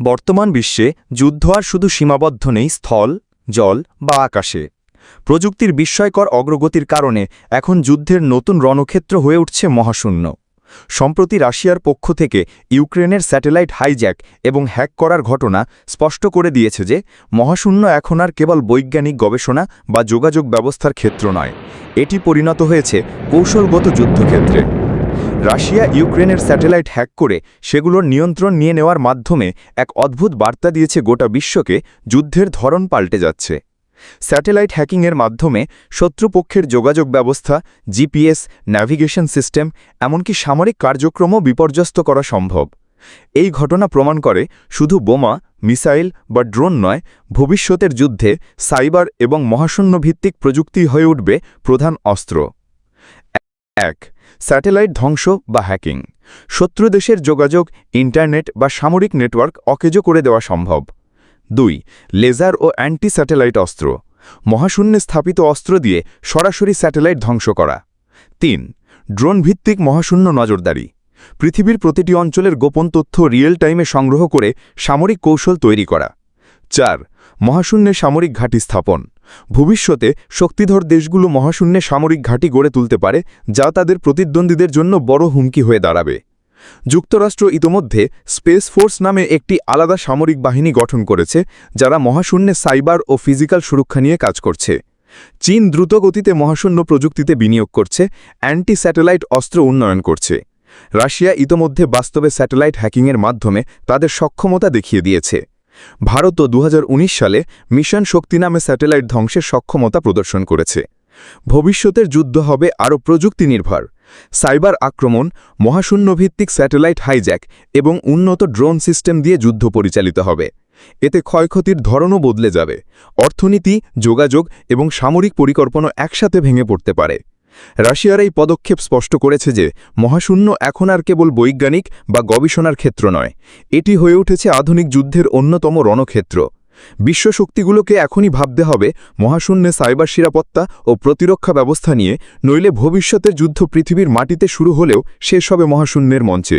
বর্তমান বিশ্বে যুদ্ধ আর শুধু সীমাবদ্ধ নেই স্থল, জল বা আকাশে। প্রযুক্তির বিস্ময়কর অগ্রগতির কারণে এখন যুদ্ধের নতুন রণক্ষেত্র হয়ে উঠছে মহাশূন্য। সম্প্রতি রাশিয়ার পক্ষ থেকে ইউক্রেনের স্যাটেলাইট হাইজ্যাক এবং হ্যাক করার ঘটনা স্পষ্ট করে দিয়েছে যে, মহাশূন্য এখন আর কেবল বৈজ্ঞানিক গবেষণা বা যোগাযোগ ব্যবস্থার ক্ষেত্র নয়। এটি পরিণত হয়েছে কৌশলগত যুদ্ধক্ষেত্রে। রাশিয়া ইউক্রেনের স্যাটেলাইট হ্যাক করে সেগুলোর নিয়ন্ত্রণ নিয়ে নেওয়ার মাধ্যমে এক অদ্ভুত বার্তা দিয়েছে গোটা বিশ্বকে যুদ্ধের ধরন পাল্টে যাচ্ছে। স্যাটেলাইট হ্যাকিংয়ের মাধ্যমে শত্রুপক্ষের যোগাযোগ ব্যবস্থা, জিপিএস, ন্যাভিগেশন সিস্টেম, এমনকি সামরিক কার্যক্রমও বিপর্যস্ত করা সম্ভব। এই ঘটনা প্রমাণ করে শুধু বোমা, মিসাইল বা ড্রোন নয়, ভবিষ্যতের যুদ্ধে সাইবার এবং মহাশূন্য ভিত্তিক প্রযুক্তি হয়ে উঠবে প্রধান অস্ত্র। এক স্যাটেলাইট ধ্বংস বা হ্যাকিং। শত্রু দেশের যোগাযোগ, ইন্টারনেট বা সামরিক নেটওয়ার্ক অকেজো করে দেওয়া সম্ভব। দুই, লেজার ও অ্যান্টি স্যাটেলাইট অস্ত্র। মহাশূন্যে স্থাপিত অস্ত্র দিয়ে সরাসরি স্যাটেলাইট ধ্বংস করা। তিন ড্রোন ভিত্তিক মহাশূন্য নজরদারি। পৃথিবীর প্রতিটি অঞ্চলের গোপন তথ্য রিয়েল টাইমে সংগ্রহ করে সামরিক কৌশল তৈরি করা। চার, মহাশূন্যে সামরিক ঘাঁটি স্থাপন। ভবিষ্যতে শক্তিধর দেশগুলো মহাশূন্যে সামরিক ঘাঁটি গড়ে তুলতে পারে, যা তাদের প্রতিদ্বন্দ্বীদের জন্য বড় হুমকি হয়ে দাঁড়াবে। যুক্তরাষ্ট্র ইতোমধ্যে স্পেস ফোর্স নামে একটি আলাদা সামরিক বাহিনী গঠন করেছে, যারা মহাশূন্যে সাইবার ও ফিজিক্যাল সুরক্ষা নিয়ে কাজ করছে। চীন দ্রুতগতিতে মহাশূন্য প্রযুক্তিতে বিনিয়োগ করছে অ্যান্টি স্যাটেলাইট অস্ত্র উন্নয়ন করছে। রাশিয়া ইতোমধ্যে বাস্তবে স্যাটেলাইট হ্যাকিংয়ের মাধ্যমে তাদের সক্ষমতা দেখিয়ে দিয়েছে। ভারতও দু সালে মিশন শক্তি নামে স্যাটেলাইট ধ্বংসের সক্ষমতা প্রদর্শন করেছে। ভবিষ্যতের যুদ্ধ হবে আরও প্রযুক্তি নির্ভর সাইবার আক্রমণ, মহাশূন্যভিত্তিক স্যাটেলাইট হাইজ্যাক এবং উন্নত ড্রোন সিস্টেম দিয়ে যুদ্ধ পরিচালিত হবে। এতে ক্ষয়ক্ষতির ধরনও বদলে যাবে। অর্থনীতি, যোগাযোগ এবং সামরিক পরিকল্পনা একসাথে ভেঙে পড়তে পারে। রাশিয়ার এই পদক্ষেপ স্পষ্ট করেছে যে মহাশূন্য এখন আর কেবল বৈজ্ঞানিক বা গবেষণার ক্ষেত্র নয়, এটি হয়ে উঠেছে আধুনিক যুদ্ধের অন্যতম রণক্ষেত্র। বিশ্ব শক্তিগুলোকে এখনই ভাবতে হবে মহাশূন্যে সাইবার নিরাপত্তা ও প্রতিরক্ষা ব্যবস্থা নিয়ে, নইলে ভবিষ্যতের যুদ্ধ পৃথিবীর মাটিতে শুরু হলেও শেষ হবে মহাশূন্যের মঞ্চে।